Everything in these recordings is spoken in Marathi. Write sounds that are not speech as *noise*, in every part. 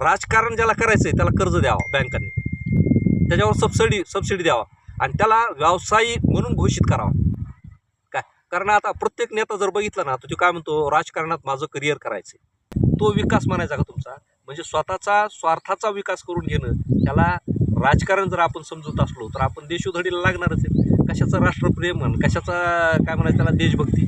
राजकारण ज्याला करायचं आहे त्याला कर्ज द्यावं बँकांनी. त्याच्यावर सबसिडी सबसिडी द्यावा. आणि त्याला व्यावसायिक म्हणून घोषित करावा. काय? कारण आता प्रत्येक नेता जर बघितला ना तर तो काय म्हणतो राजकारणात माझं करिअर करायचं आहे तो विकास म्हणायचा का तुमचा? म्हणजे स्वतःचा स्वार्थाचा विकास करून घेणं त्याला राजकारण जर आपण समजत असलो तर आपण देशोधडीला लागणारच आहे. कशाचं राष्ट्रप्रेम म्हण कशाचा काय म्हणायचं त्याला देशभक्ती.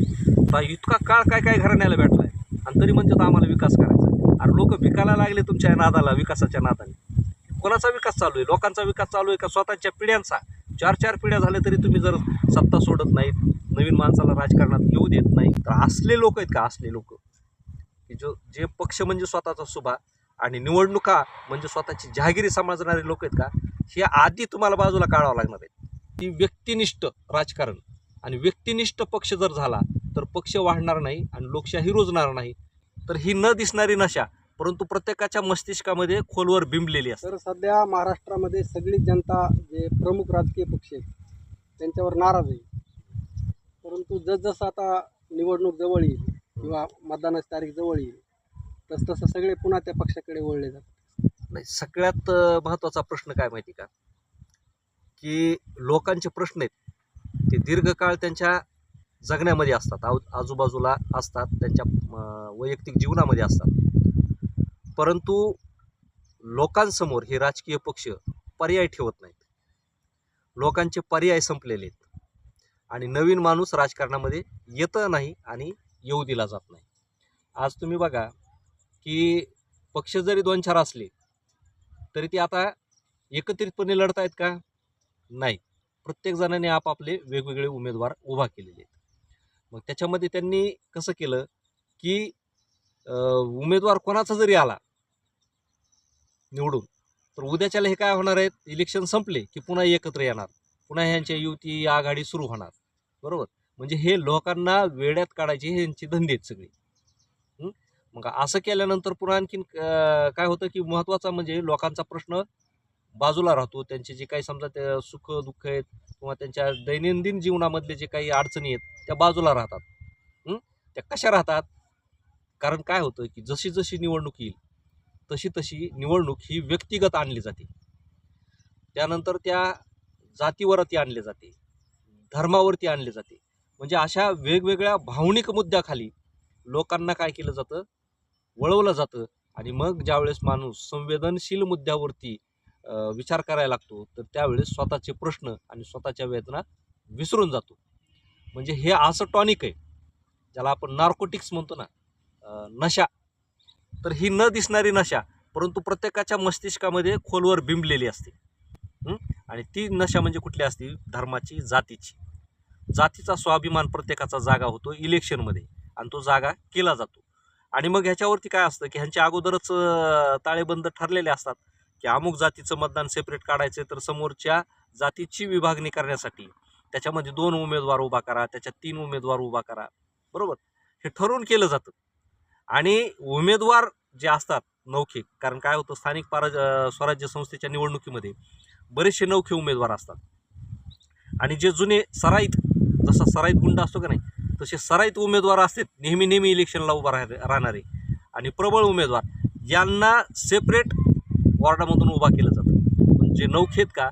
इतका काळ काय काय घराण्याला भेटला आहे आणि तरी म्हणतात आम्हाला विकास करायचा. अरे लोक विकायला लागले तुमच्या नादाला विकासाच्या नादाने कोणाचा विकास चालू आहे? लोकांचा विकास चालू आहे का? स्वतःच्या पिढ्यांचा. चार चार पिढ्या झाल्या तरी तुम्ही जर सत्ता सोडत नाहीत नवीन माणसाला राजकारणात येऊ देत नाही तर असले लोक आहेत का? असले लोक. की जो जे पक्ष म्हणजे स्वतःचा सुभा आणि निवडणुका म्हणजे स्वतःची जहागिरी समजणारे लोक आहेत का? हे आधी तुम्हाला बाजूला काढावं लागणार आहे ती व्यक्तिनिष्ठ राजकारण आणि व्यक्तिनिष्ठ पक्ष जर झाला तर पक्ष वाढणार नाही आणि लोकशाही रुजणार नाही. तर ही न दिसणारी नशा परंतु प्रत्येकाच्या मस्तिष्कामध्ये खोलवर बिंबलेली असते. तर सध्या महाराष्ट्रामध्ये सगळी जनता जे प्रमुख राजकीय पक्ष आहेत त्यांच्यावर नाराज आहे. परंतु जसजसं आता निवडणूक जवळ येईल किंवा मतदानाची तारीख जवळ येईल तसतसं सगळे पुन्हा त्या पक्षाकडे वळले जातात. नाही सगळ्यात महत्त्वाचा प्रश्न काय माहिती का? की लोकांचे प्रश्न आहेत ते दीर्घकाळ त्यांच्या जगण्यामध्ये असतात. आ आजूबाजूला असतात. त्यांच्या वैयक्तिक जीवनामध्ये असतात. परंतु लोकांसमोर हे राजकीय पक्ष पर्याय ठेवत नाहीत. लोकांचे पर्याय संपलेले आहेत. आणि नवीन माणूस राजकारणामध्ये येतं नाही आणि येऊ दिला जात नाही. आज तुम्ही बघा की पक्ष जरी दोन चार असले तरी ते आता एकत्रितपणे लढत आहेत का? नाही. प्रत्येक जणाने आपापले वेगवेगळे उमेदवार उभा केलेले आहेत. मग त्याच्यामध्ये त्यांनी कसं केलं की उमेदवार कोणाचा जरी आला निवडून तर उद्याच्याला हे काय होणार आहेत? इलेक्शन संपले की पुन्हा एकत्र येणार. पुन्हा ह्यांच्या युती आघाडी सुरू होणार. बरोबर? म्हणजे हे लोकांना वेड्यात काढायचे हे यांचे धंदे आहेत सगळे. मग असं केल्यानंतर पुन्हा आणखीन काय होतं की महत्त्वाचा म्हणजे लोकांचा प्रश्न बाजूला राहतो. त्यांचे जे काही समजा ते सुख दुःख आहेत किंवा त्यांच्या दैनंदिन जीवनामधले जे काही अडचणी आहेत त्या बाजूला राहतात. त्या कशा राहतात? कारण काय होतं की जशी जशी निवडणूक येईल तशी तशी निवडणूक ही व्यक्तिगत आणली जाते. त्यानंतर त्या जातीवरती आणले जाते धर्मावरती आणले जाते. म्हणजे अशा वेगवेगळ्या भावनिक मुद्द्याखाली लोकांना काय केलं जातं? वळवलं जातं. आणि मग ज्यावेळेस माणूस संवेदनशील मुद्द्यावरती विचार करायला लागतो तर त्यावेळेस स्वतःचे प्रश्न आणि स्वतःच्या वेदना विसरून जातो. म्हणजे हे असं टॉनिक आहे ज्याला आपण नार्कोटिक्स म्हणतो ना नशा. तर ही न दिसणारी नशा परंतु प्रत्येकाच्या मस्तिष्कामध्ये खोलवर बिंबलेली असते. आणि ती नशा म्हणजे कुठली असते? धर्माची जातीची. जातीचा स्वाभिमान प्रत्येकाचा जागा होतो इलेक्शनमध्ये आणि तो जागा केला जातो. आणि मग ह्याच्यावरती काय असतं की ह्यांच्या अगोदरच ताळेबंद ठरलेले असतात. की अमुक जातीचं मतदान सेपरेट काढायचं तर समोरच्या जातीची विभागणी करण्यासाठी त्याच्यामध्ये दोन उमेदवार उभा करा त्याच्यात तीन उमेदवार उभा करा. बरोबर? हे ठरवून केलं जातं. आणि उमेदवार जे असतात नौखे कारण काय होतं स्थानिक पाराज स्वराज्य संस्थेच्या निवडणुकीमध्ये बरेचसे नौखे उमेदवार असतात. आणि जे जुने सराईत जसा सराईत गुंड असतो का नाही तसे सराईत उमेदवार असतात नेहमी नेहमी इलेक्शनला उभा राह राहणारे. आणि प्रबळ उमेदवार यांना सेपरेट वॉर्डामधून उभा केलं जातं. पण जे नौखेत का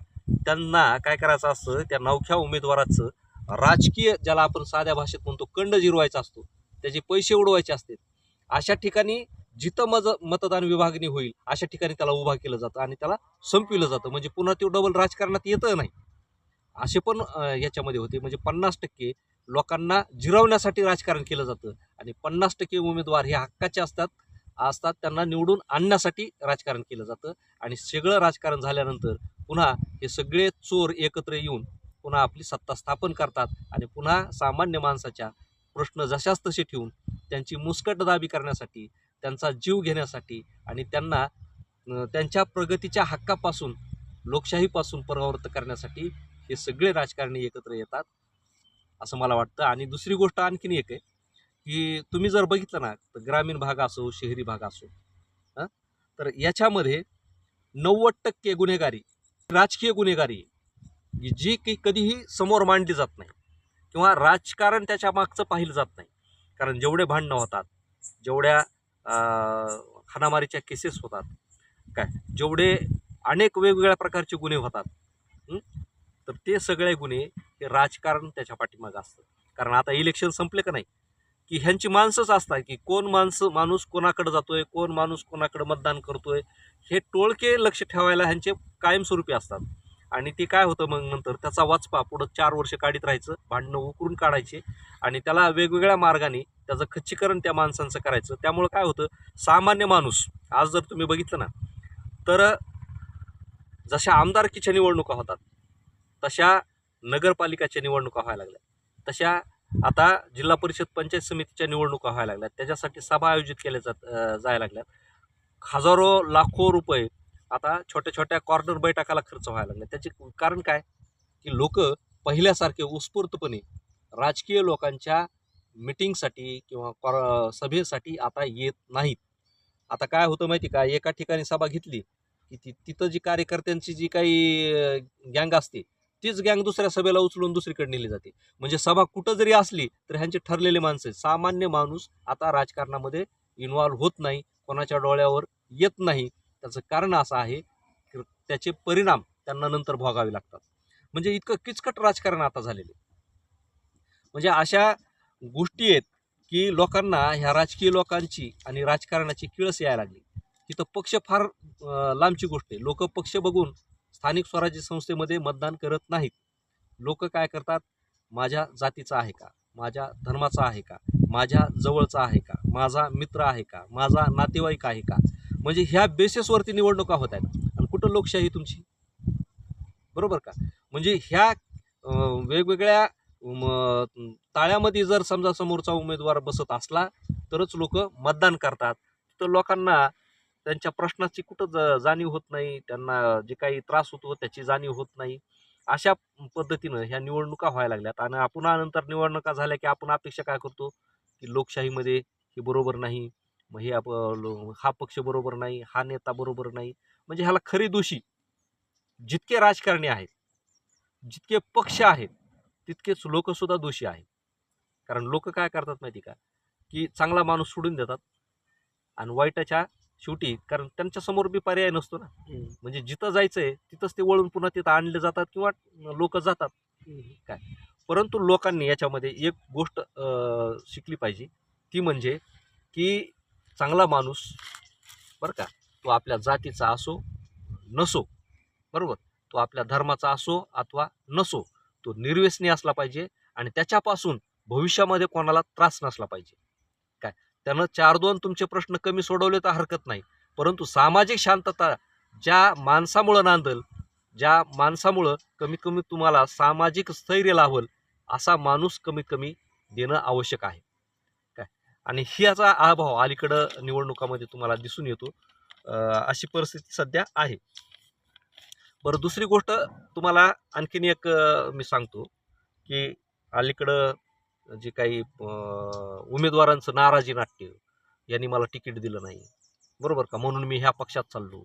त्यांना काय करायचं असतं त्या नौख्या उमेदवाराचं राजकीय ज्याला आपण साध्या भाषेत म्हणतो कंड जिरवायचा असतो त्याचे पैसे उडवायचे असतात अशा ठिकाणी जिथं मज मतदान विभागणी होईल अशा ठिकाणी त्याला उभा केलं जातं आणि त्याला संपविलं जातं. म्हणजे पुन्हा ते डबल राजकारणात येतं नाही. असे पण याच्यामध्ये होते. म्हणजे पन्नास टक्के लोकांना जिरवण्यासाठी राजकारण केलं जातं आणि पन्नास टक्के उमेदवार हे हक्काचे असतात. असतात त्यांना निवडून आणण्यासाठी राजकारण केलं जातं. आणि सगळं राजकारण झाल्यानंतर पुन्हा हे सगळे चोर एकत्र येऊन पुन्हा आपली सत्ता स्थापन करतात आणि पुन्हा सामान्य माणसाच्या प्रश्न जशाच तसे ठेवून त्यांची मुस्कटदाबी करण्यासाठी त्यांचा जीव घेण्यासाठी आणि त्यांना त्यांच्या प्रगतीच्या हक्कापासून लोकशाहीपासून परावृत्त करण्यासाठी हे सगळे राजकारणी एकत्र येतात असं मला वाटतं. आणि दुसरी गोष्ट आणखीन एक आहे. की तुम्ही जर बघितलं ना तर ग्रामीण भाग असो शहरी भाग असो हां? तर याच्यामध्ये नव्वद टक्के गुन्हेगारी राजकीय गुन्हेगारी जी की कधीही समोर मांडली जात नाही किंवा राजकारण त्याच्या मागचं पाहिलं जात नाही. कारण जेवढे भांडणं होतात जेवढ्या हाणामारीच्या केसेस होतात काय जेवढे अनेक वेगवेगळ्या प्रकारचे गुन्हे होतात तर ते सगळे गुन्हे हे राजकारण त्याच्या पाठीमागं असतं. कारण आता इलेक्शन संपले का नाही? की ह्यांची माणसंच असतात की कोण माणसं माणूस कोणाकडे जातोय कोण माणूस कोणाकडे मतदान करतोय हे टोळके लक्ष ठेवायला ह्यांचे कायमस्वरूपी असतात. आणि ते काय होतं मग नंतर त्याचा वाचपा पुढं चार वर्ष काढीत राहायचं भांडणं उकरून काढायचे आणि त्याला वेगवेगळ्या मार्गाने त्याचं खच्चीकरण त्या माणसांचं करायचं. त्यामुळं काय होतं सामान्य माणूस आज जर तुम्ही बघितलं ना तर जशा आमदारकीच्या निवडणुका होतात तशा नगरपालिकाच्या निवडणुका व्हायला लागल्या. तशा आता जिल्हा परिषद पंचायत समितीच्या निवडणुका व्हायला लागल्यात. त्याच्यासाठी सभा आयोजित केल्या जात जायला लागल्यात. हजारो लाखो रुपये आता छोट्या छोट्या कॉर्नर बैठकाला खर्च व्हायला लागला. त्याचे कारण काय? की लोक पहिल्यासारखे उत्स्फूर्तपणे राजकीय लोकांच्या मिटिंगसाठी किंवा कॉर सभेसाठी आता येत नाहीत. आता काय होतं माहिती का? एका ठिकाणी सभा घेतली की ती तिथं जी कार्यकर्त्यांची जी काही गँग असते तीच गँग दुसऱ्या सभेला उचलून दुसरीकडे नेली जाते. म्हणजे सभा कुठं जरी असली तर ह्यांचे ठरलेले माणसं सामान्य माणूस आता राजकारणामध्ये इन्व्हॉल्व होत नाही कोणाच्या डोळ्यावर येत नाही. त्याचं कारण असं आहे की त्याचे परिणाम त्यांना नंतर भोगावे लागतात. म्हणजे इतकं किचकट राजकारण आता झालेले म्हणजे अशा गोष्टी आहेत की लोकांना ह्या राजकीय लोकांची आणि राजकारणाची किळस यायला लागली. तिथं पक्ष फार लांबची गोष्ट आहे. लोक पक्ष बघून स्थानिक स्वराज्य संस्थेमध्ये मतदान करत नाहीत. लोक काय करतात? माझ्या जातीचा आहे का? माझ्या धर्माचा आहे का? माझ्या जवळचा आहे का? माझा मित्र आहे का? माझा नातेवाईक आहे का? म्हणजे ह्या बेसिसवरती निवडणुका होत आहेत. आणि कुठं लोकशाही तुमची? बरोबर का? म्हणजे ह्या वेगवेगळ्या ताळ्यामध्ये जर समजा समोरचा उमेदवार बसत असला तरच लोक मतदान करतात. तर लोकांना त्यांच्या प्रश्नाची कुठं जाणीव होत नाही त्यांना जे काही त्रास होतो त्याची जाणीव होत नाही. अशा पद्धतीनं ह्या निवडणुका व्हायला लागल्यात आणि आपण नंतर निवडणुका झाल्या की आपण अपेक्षा काय करतो? की लोकशाहीमध्ये हे बरोबर नाही मग हे आप लो- हा पक्ष बरोबर नाही हा नेता बरोबर नाही. म्हणजे ह्याला खरी दोषी जितके राजकारणी आहेत जितके पक्ष आहेत तितकेच लोकसुद्धा दोषी आहेत. कारण लोक काय करतात माहिती का? की चांगला माणूस सोडून देतात आणि वाईटाच्या शेवटी कारण त्यांच्यासमोर बी पर्याय नसतो ना. म्हणजे जिथं जायचं आहे तिथंच ते वळून पुन्हा तिथं आणले जातात किंवा लोक जातात. परंतु लोकांनी याच्यामध्ये एक गोष्ट शिकली पाहिजे. ती म्हणजे की चांगला माणूस बरं का तो आपल्या जातीचा असो नसो बरोबर? तो आपल्या धर्माचा असो अथवा नसो तो निर्व्यसनी असला पाहिजे आणि त्याच्यापासून भविष्यामध्ये कोणाला त्रास नसला पाहिजे. काय त्यानं चार दोन तुमचे प्रश्न कमी सोडवले तर हरकत नाही. परंतु सामाजिक शांतता ज्या माणसामुळं नांदल ज्या माणसामुळं कमीत कमी तुम्हाला सामाजिक स्थैर्य लावल असा माणूस कमीत कमी देणं आवश्यक आहे. काय? आणि ह्याचा अभाव अलीकडं निवडणुकामध्ये तुम्हाला दिसून येतो. अशी परिस्थिती सध्या आहे. बरं दुसरी गोष्ट तुम्हाला आणखीन एक मी सांगतो की अलीकडं जे काही उमेदवारांचं नाराजी नाट्य यांनी मला तिकीट दिलं नाही. बरोबर का? म्हणून मी ह्या पक्षात चाललो.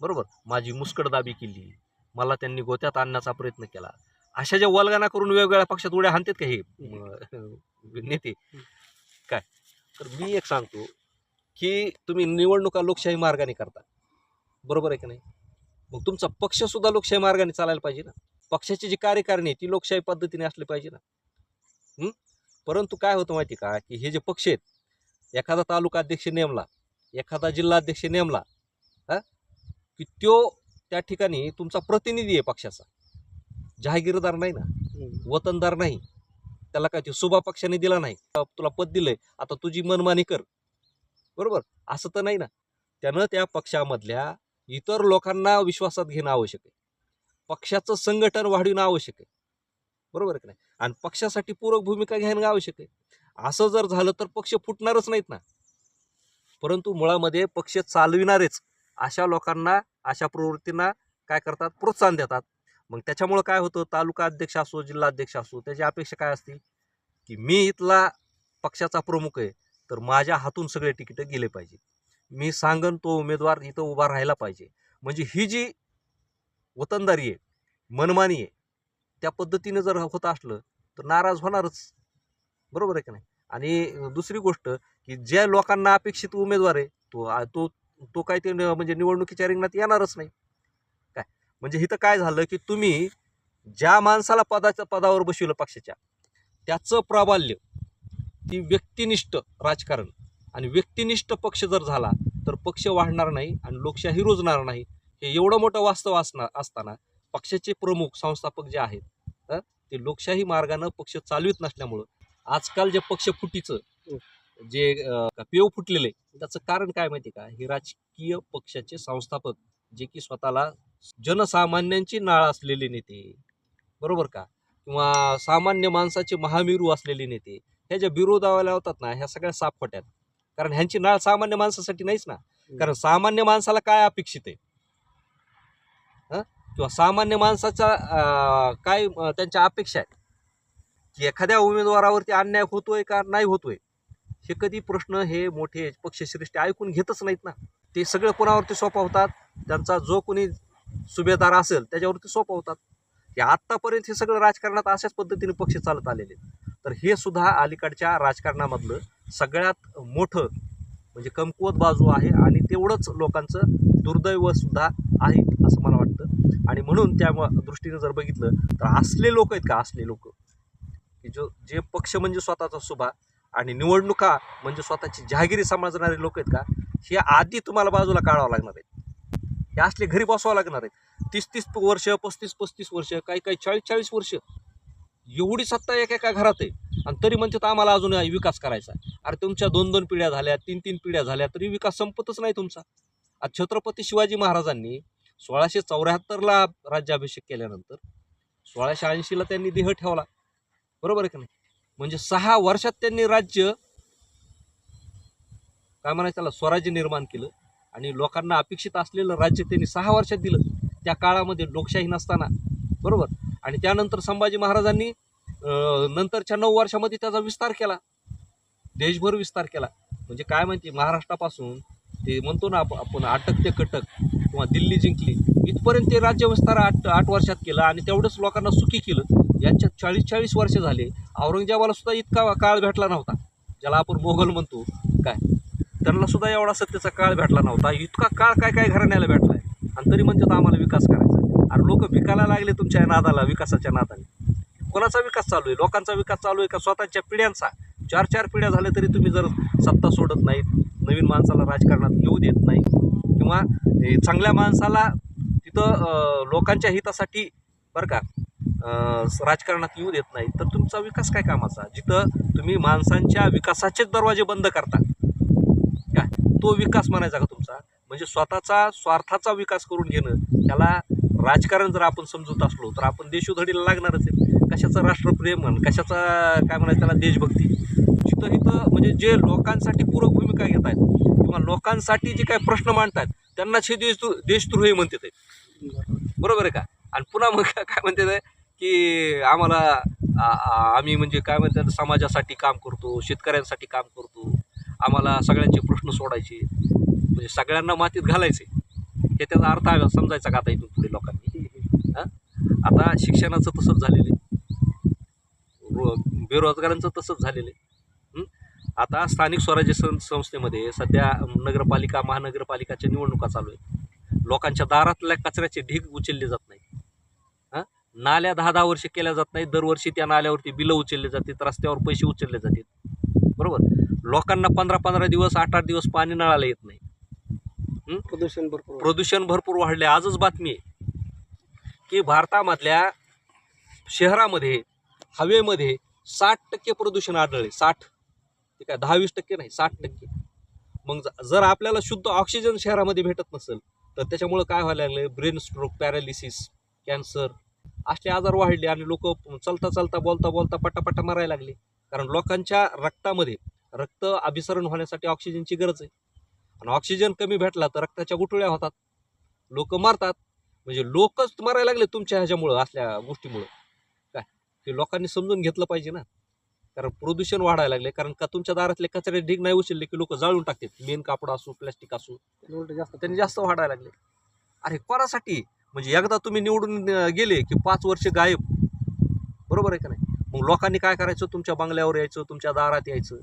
बरोबर? माझी मुस्कडदाबी केली. मला त्यांनी गोत्यात आणण्याचा प्रयत्न केला. अशा ज्या वल्गना करून वेगवेगळ्या पक्षात उड्या हाणतात का हे *laughs* नेते? काय? तर मी एक सांगतो की तुम्ही निवडणुका लोकशाही मार्गाने करता. बरोबर आहे की नाही? मग तुमचा पक्षसुद्धा लोकशाही मार्गाने चालायला पाहिजे ना? पक्षाची जी कार्यकारिणी आहे ती लोकशाही पद्धतीने असली पाहिजे ना? परंतु काय होतं माहिती का की हे जे पक्ष आहेत एखादा तालुका अध्यक्ष नेमला एखादा जिल्हा अध्यक्ष नेमला हा की त्यो त्या ठिकाणी तुमचा प्रतिनिधी आहे पक्षाचा. जहागीरदार नाही ना वतनदार नाही त्याला काय ते सुभा पक्षाने दिला नाही. तुला पद दिलंय आता तुझी मनमानी कर. बरोबर? असं तर नाही ना. त्यानं त्या पक्षामधल्या इतर लोकांना विश्वासात घेणं आवश्यक आहे. पक्षाचं संघटन वाढविणं आवश्यक आहे. बरोबर आहे की नाही? आणि पक्षासाठी पूरक भूमिका घेणं आवश्यक आहे. असं जर झालं तर पक्ष फुटणारच नाहीत ना. परंतु मुळामध्ये पक्ष चालविणारेच अशा लोकांना अशा प्रवृत्तींना काय करतात? प्रोत्साहन देतात. मग त्याच्यामुळं काय होतं? तालुका अध्यक्ष असो जिल्हा अध्यक्ष असो त्याची अपेक्षा काय असते? की मी इथला पक्षाचा प्रमुख आहे तर माझ्या हातून सगळे तिकीटं गेले पाहिजे. मी सांगन तो उमेदवार इथं उभा राहायला पाहिजे. म्हणजे ही जी वतनदारी आहे मनमानी आहे त्या पद्धतीनं जर होत असलं तर नाराज होणारच. बरोबर आहे की नाही? आणि दुसरी गोष्ट की ज्या लोकांना अपेक्षित उमेदवार आहे तो तो तो काय ते न- म्हणजे निवडणुकीच्या रिंगणात येणारच नाही. काय? म्हणजे इथं काय झालं की तुम्ही ज्या माणसाला पदाच्या पदावर बसविलं पक्षाच्या त्याचं प्राबल्य ती व्यक्तिनिष्ठ राजकारण आणि व्यक्तिनिष्ठ पक्ष जर झाला तर पक्ष वाढणार नाही आणि लोकशाही रुजणार नाही. हे एवढं मोठं वास्तव असणार असताना पक्षाचे प्रमुख संस्थापक जे आहेत ते लोकशाही मार्गानं पक्ष चालवित नसल्यामुळं आजकाल जे पक्ष फुटीचं जे पेव फुटलेलं त्याचं कारण काय माहिती का? हे राजकीय पक्षाचे संस्थापक जे की स्वतःला जनसामान्यांची नाळ असलेले नेते बरोबर का? किंवा सामान्य माणसाचे महामेरू असलेले नेते ह्या ज्या विरोधावाला होतात ना ह्या सगळ्या साफ खोट्यात कारण ह्यांची नाळ सामान्य माणसासाठी नाहीच ना. कारण सामान्य माणसाला काय अपेक्षित आहे? हं? किंवा सामान्य माणसाचा काय त्यांच्या अपेक्षा आहेत. की एखाद्या उमेदवारावरती अन्याय होतोय का नाही होतोय हे कधी प्रश्न हे मोठे पक्षश्रेष्ठी ऐकून घेतच नाहीत ना. ते सगळं कोणावरती होतात त्यांचा जो कोणी सुभेदार असेल त्याच्यावरती सोपा होतात हे आत्तापर्यंत हे सगळं राजकारणात अशाच पद्धतीने पक्ष चालत आलेले आहेत. तर हे सुद्धा अलीकडच्या राजकारणामधलं सगळ्यात मोठं म्हणजे कमकुवत बाजू आहे आणि तेवढंच लोकांचं दुर्दैव सुद्धा आहे असं मला वाटतं. आणि म्हणून त्या दृष्टीनं दृष्टीने जर बघितलं तर असले लोक आहेत का? असले लोक. की जो जे पक्ष म्हणजे स्वतःचा सुभा आणि निवडणुका म्हणजे स्वतःची जहागिरी समजणारे लोक आहेत का? हे आधी तुम्हाला बाजूला काढावं लागणार आहेत. हे असले घरी बसवावं लागणार आहेत. तीस तीस वर्ष पस्तीस पस्तीस वर्ष काही काही चाळीस चाळीस वर्ष. एवढी सत्ता एका एका घरात आहे. आणि तरी म्हणतात आम्हाला अजून विकास करायचा अरे तुमच्या दोन दोन पिढ्या झाल्या तीन तीन पिढ्या झाल्या तरी विकास संपतच नाही तुमचा. आज छत्रपती शिवाजी महाराजांनी सोळाशे चौऱ्याहत्तरला राज्याभिषेक केल्यानंतर सोळाशे ऐंशीला त्यांनी देह ठेवला. बरोबर आहे का नाही? म्हणजे सहा वर्षात त्यांनी राज्य काय म्हणायचं त्याला? स्वराज्य निर्माण केलं आणि लोकांना अपेक्षित असलेलं राज्य त्यांनी सहा वर्षात दिलं. त्या काळामध्ये लोकशाही नसताना. बरोबर? आणि त्यानंतर संभाजी महाराजांनी नंतरच्या नऊ वर्षामध्ये त्याचा विस्तार केला. देशभर विस्तार केला. म्हणजे काय म्हणते महाराष्ट्रापासून ते म्हणतो ना आपण अटक ते कटक किंवा दिल्ली जिंकली. इथपर्यंत ते राज्य विस्तार आठ आठ वर्षात केलं आणि तेवढंच लोकांना सुखी केलं. याच्यात चाळीस चाळीस वर्ष झाले. औरंगजेबाला सुद्धा इतका काळ भेटला नव्हता ज्याला आपण मोगल म्हणतो. काय? त्यांना सुद्धा एवढा सत्तेचा काळ भेटला नव्हता. इतका काळ काय काय घराण्याला भेटला आहे आणि तरी म्हणतात आम्हाला विकास करायचा आहे. आणि लोक विकायला लागले तुमच्या नादाला विकासाच्या नादाने कोणाचा विकास चालू आहे? लोकांचा विकास चालू आहे का? स्वतःच्या पिढ्यांचा. चार चार पिढ्या झाल्या तरी तुम्ही जर सत्ता सोडत नाहीत नवीन माणसाला राजकारणात येऊ देत नाही. किंवा चांगल्या माणसाला तिथं लोकांच्या हितासाठी बरं का राजकारणात येऊ देत नाही. तर तुमचा विकास काय कामाचा? जिथं तुम्ही माणसांच्या विकासाचेच दरवाजे बंद करता. काय तो विकास म्हणायचा का तुमचा? म्हणजे स्वतःचा स्वार्थाचा विकास करून घेणं. त्याला राजकारण जर आपण समजत असलो तर आपण देशोधडीला लागणारच आहे. कशाचं राष्ट्रप्रेम म्हण कशाचा काय म्हणायचं त्याला देशभक्ती. तर इथं म्हणजे जे लोकांसाठी पूरक भूमिका घेत आहेत किंवा लोकांसाठी जे काय प्रश्न मांडतात त्यांनाच हे देश देशद्रोही म्हणते ते. बरोबर आहे का? आणि पुन्हा मग *laughs* काय म्हणते ते की आम्हाला आम्ही म्हणजे काय म्हणतात समाजासाठी काम करतो शेतकऱ्यांसाठी काम करतो आम्हाला सगळ्यांचे प्रश्न सोडायचे म्हणजे सगळ्यांना मातीत घालायचे. हे त्याचा अर्थ आहे समजायचा का आता इथून पुढे लोकांनी? आता शिक्षणाचं तसंच झालेलं आहे. बेरोजगारांचं तसंच झालेलं आहे. आता स्थानिक स्वराज्य सं संस्थेमध्ये सध्या नगरपालिका महानगरपालिकाच्या निवडणुका चालू आहेत. लोकांच्या दारातल्या कचऱ्याचे ढीग उचलले जात नाही हां? नाल्या दहा दहा वर्ष केल्या जात नाही दरवर्षी त्या नाल्यावरती बिलं उचलले जातात रस्त्यावर पैसे उचलले जातात. बरोबर? लोकांना पंधरा पंधरा दिवस आठ आठ दिवस पाणी नळाला येत नाही. प्रदूषण भरपूर प्रदूषण भरपूर वाढले आजच बातमी आहे की भारतामधल्या शहरामध्ये हवेमध्ये साठ टक्के प्रदूषण आढळले साठ ते काय दहा वीस टक्के नाही साठ टक्के. मग जर आपल्याला शुद्ध ऑक्सिजन शहरामध्ये भेटत नसेल तर त्याच्यामुळं काय व्हायला लागले ब्रेन स्ट्रोक पॅरालिसिस कॅन्सर असे आजार वाढले आणि लोक चालता चालता बोलता बोलता पटापटा मरायला लागले. कारण लोकांच्या रक्तामध्ये रक्त अभिसरण होण्यासाठी ऑक्सिजनची गरज आहे. आणि ऑक्सिजन कमी भेटला तर रक्ताच्या गुठळ्या होतात. लोक मरतात. म्हणजे लोकच मरायला लागले तुमच्या ह्याच्यामुळं असल्या गोष्टीमुळं. काय? हे लोकांनी समजून घेतलं पाहिजे ना. कारण प्रदूषण वाढायला लागले कारण का तुमच्या दारातले कचरे ढीग नाही उचलले की लोक जाळून टाकतात. मेन कापड असो प्लॅस्टिक असो जास्त त्यांनी जास्त वाढायला लागले. अरे कोणासाठी? म्हणजे एकदा तुम्ही निवडून गेले की पाच वर्ष गायब. बरोबर आहे का नाही? मग लोकांनी काय करायचं? तुमच्या बंगल्यावर यायचं तुमच्या दारात यायचं.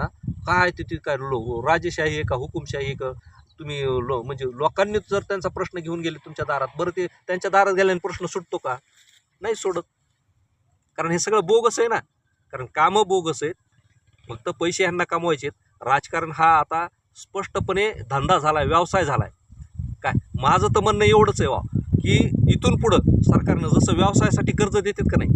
हा? काय तिथे काय लो राजेशाही आहे का हुकुमशाही आहे का? तुम्ही लो म्हणजे लोकांनी जर त्यांचा प्रश्न घेऊन गेले तुमच्या दारात बरं ते त्यांच्या दारात गेल्याने प्रश्न सुटतो का? नाही सोडत. कारण हे सगळं बोगस आहे ना. कारण कामं बोगस आहेत. फक्त पैसे ह्यांना कमवायचे आहेत राजकारण हा आता स्पष्टपणे धंदा झाला आहे व्यवसाय झाला आहे काय? माझं तर म्हणणं एवढंच आहे वा की इथून पुढं सरकारनं जसं व्यवसायासाठी कर्ज देतात का नाही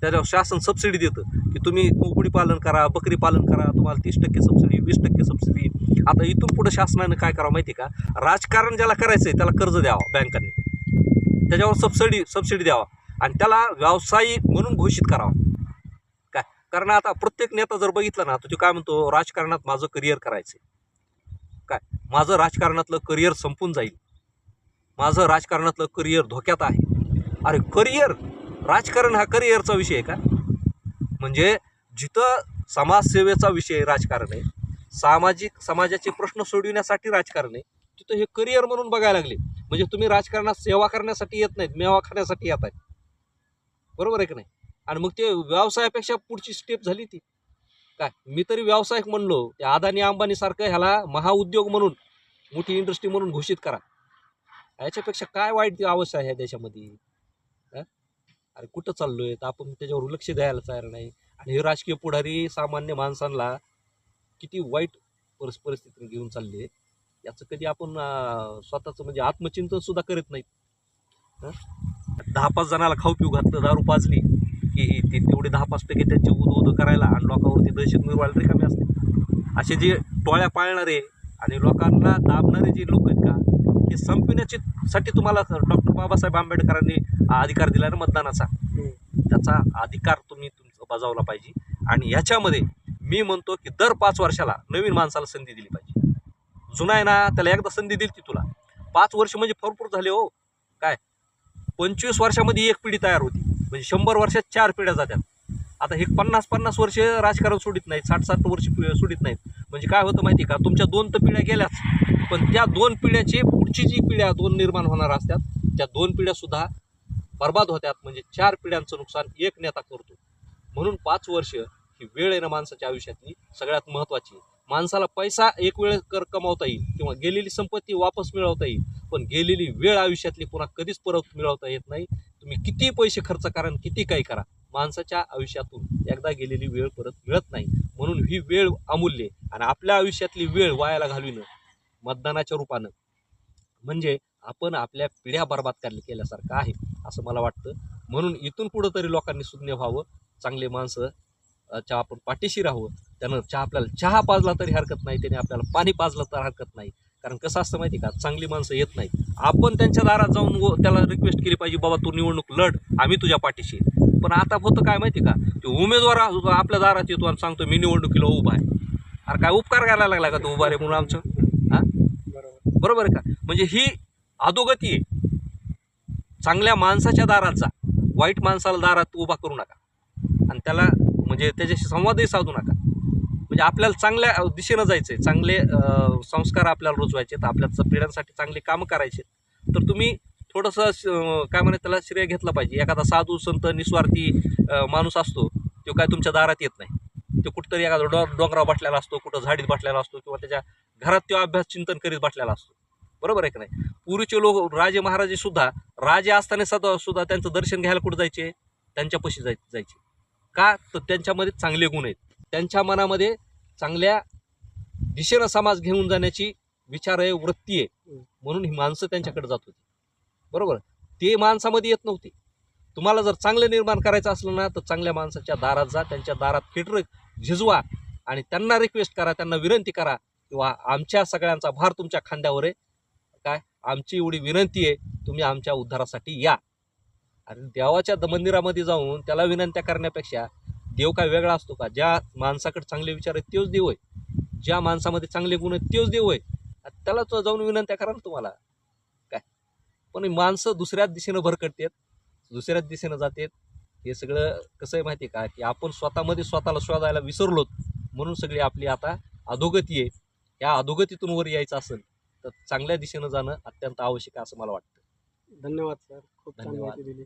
त्याच्यावर शासन सबसिडी देतं. की तुम्ही कोंबडी पालन करा बकरी पालन करा तुम्हाला तीस टक्के सबसिडी वीस टक्के सबसिडी आता इथून पुढं शासनानं काय करावं माहिती आहे का? राजकारण ज्याला करायचं आहे त्याला कर्ज द्यावं बँकांनी. त्याच्यावर सबसिडी सबसिडी द्यावा. आणि त्याला व्यावसायिक म्हणून घोषित करावा. कारण आता प्रत्येक नेता जर बघितला ना तर तो काय म्हणतो राजकारणात माझं करिअर करायचं काय? माझं राजकारणातलं करिअर संपून जाईल. माझं राजकारणातलं करिअर धोक्यात आहे. अरे करिअर राजकारण हा करिअरचा विषय आहे का? म्हणजे जिथं समाजसेवेचा विषय राजकारण आहे सामाजिक समाजाचे प्रश्न सोडविण्यासाठी राजकारण आहे तिथं हे करिअर म्हणून बघायला लागले. म्हणजे तुम्ही राजकारणात सेवा करण्यासाठी येत नाहीत मेवा खाण्यासाठी येत आहेत. बरोबर आहे की नाही? आणि मग ते व्यवसायापेक्षा पुढची स्टेप झाली ती. काय? मी तरी व्यावसायिक म्हणलो ते अदानी अंबानीसारखं ह्याला महाउद्योग म्हणून मोठी इंडस्ट्री म्हणून घोषित करा. याच्यापेक्षा काय वाईट अवस्था आहे ह्या देशामध्ये? अरे कुठं चाललोय? तर आपण त्याच्यावर लक्ष द्यायला तयार नाही. आणि हे राजकीय पुढारी सामान्य माणसांना किती वाईट परिस परिस्थितीने घेऊन चालली. आहे याचं कधी आपण स्वतःचं म्हणजे आत्मचिंतन सुद्धा करत नाहीत. दहा पाच जणाला खाऊ पिऊ घातलं दारू पाजली. की ते तेवढे दहा पाच टक्के त्यांचे उद उद करायला आणि लोकांवरती दहशत मिरवायला कमी असते. असे जे टोळ्या पाळणारे आणि लोकांना दाबणारे जे लोक आहेत का हे संपविण्याची साठी तुम्हाला डॉक्टर बाबासाहेब आंबेडकरांनी अधिकार दिला ना मतदानाचा? त्याचा अधिकार तुम्ही तुमचा बजावला पाहिजे. आणि ह्याच्यामध्ये मी म्हणतो की दर पाच वर्षाला नवीन माणसाला संधी दिली पाहिजे. जुना आहे ना त्याला एकदा संधी दिली ती तुला. पाच वर्ष म्हणजे भरपूर झाले हो. काय? पंचवीस वर्षामध्ये एक पिढी तयार होती. म्हणजे शंभर वर्षात चार पिढ्या जातात. आता हे पन्नास पन्नास वर्ष राजकारण सोडित नाहीत साठ साठ वर्ष सोडित नाहीत. म्हणजे काय होतं माहिती का? तुमच्या दोन तर पिढ्या गेल्याच पण त्या दोन पिढ्याची पुढची जी पिढ्या दोन निर्माण होणार असतात त्या दोन पिढ्यासुद्धा बर्बाद होत्यात म्हणजे चार पिढ्यांचं नुकसान एक नेता करतो. म्हणून पाच वर्ष ही वेळ आहे ना माणसाच्या आयुष्यातली सगळ्यात महत्त्वाची माणसाला पैसा एक वेळ कर कमावता येईल किंवा गेलेली संपत्ती वापस मिळवता येईल पण गेलेली वेळ आयुष्यातली पुन्हा कधीच परत मिळवता येत नाही. तुम्ही किती पैसे खर्च करा आणि किती काही करा माणसाच्या आयुष्यातून एकदा गेलेली वेळ परत मिळत नाही. म्हणून ही वेळ अमूल्य आहे. आणि आपल्या आयुष्यातली वेळ वायाला घालविणं मतदानाच्या रूपानं म्हणजे आपण आपल्या पिढ्या बर्बाद करले केल्यासारखं आहे असं मला वाटतं. म्हणून इथून पुढं तरी लोकांनी सुज्ञ व्हावं चांगले माणसं चहा आपण पाठीशी राहावं. त्यानं चहा आपल्याला चहा पाजला तरी हरकत नाही त्याने आपल्याला पाणी पाजलं तर हरकत नाही. कारण कसं असतं माहिती का? चांगली माणसं येत नाहीत. आपण त्यांच्या दारात जाऊन त्याला रिक्वेस्ट केली पाहिजे बाबा तू निवडणूक लढ आम्ही तुझ्या पाठीशी पण आता होतं काय माहिती का? ते उमेदवार आपल्या दारात येतो आणि सांगतो मी निवडणुकीला उभा आहे. अरे काय उपकार करायला लागला का तो उभा रे म्हणून आमचं? बरोबर बरोबर आहे का? म्हणजे ही अधोगती आहे. चांगल्या माणसाच्या दारात जा. वाईट माणसाला दारात उभा करू नका. आणि त्याला म्हणजे त्याच्याशी संवादही साधू नका. म्हणजे आपल्याला चांगल्या दिशेनं जायचं आहे चांगले संस्कार आपल्याला रुजवायचे आहेत. आपल्या पिढ्यांसाठी चांगली कामं करायचे तर तुम्ही थोडंसं काय म्हणे त्याला श्रेय घेतला पाहिजे. एखादा साधू संत निस्वार्थी माणूस असतो तो काय तुमच्या दारात येत नाही. तो कुठंतरी एखादा डो डोंगरावर बाटलेला असतो कुठं झाडीत बाटलेला असतो किंवा त्याच्या घरात तो अभ्यास चिंतन करीत बाटलेला असतो. बरोबर आहे का नाही? पूर्वीचे लोक राजे महाराजे सुद्धा राजे असताना सुद्धा सुद्धा त्यांचं दर्शन घ्यायला कुठं जायचे? त्यांच्यापाशी जाय जायचे. का? तर त्यांच्यामध्ये चांगले गुण आहेत. त्यांच्या मनामध्ये चांगल्या दिशेनं समाज घेऊन जाण्याची विचार आहे वृत्ती आहे. म्हणून ही माणसं त्यांच्याकडे जात होती. बरोबर? ते माणसामध्ये येत नव्हते. तुम्हाला जर चांगलं निर्माण करायचं असलं ना तर चांगल्या माणसाच्या दारात जा त्यांच्या दारात फिटर झिजवा आणि त्यांना रिक्वेस्ट करा त्यांना विनंती करा किंवा आमच्या सगळ्यांचा भार तुमच्या खांद्यावर आहे. काय? आमची एवढी विनंती आहे तुम्ही आमच्या उद्धारासाठी या. आणि देवाच्या द- मंदिरामध्ये जाऊन त्याला विनंत्या करण्यापेक्षा देव काय वेगळा असतो का? ज्या माणसाकडे चांगले विचार आहेत तोच देव आहे. ज्या माणसामध्ये चांगले गुण आहेत तोच देव आहे. त्याला तो जाऊन विनंत्या करा ना तुम्हाला. काय? पण माणसं दुसऱ्याच दिशेनं भरकटतात दुसऱ्याच दिशेनं जातात. हे सगळं कसं आहे माहिती आहे का? की आपण स्वतःमध्ये स्वतःला शोधायला विसरलोत म्हणून सगळी आपली आता अधोगती आहे. या अधोगतीतून वर यायचं असेल तर चांगल्या दिशेनं जाणं अत्यंत आवश्यक आहे असं मला वाटतं. धन्यवाद सर. खूप धन्यवाद. दिली.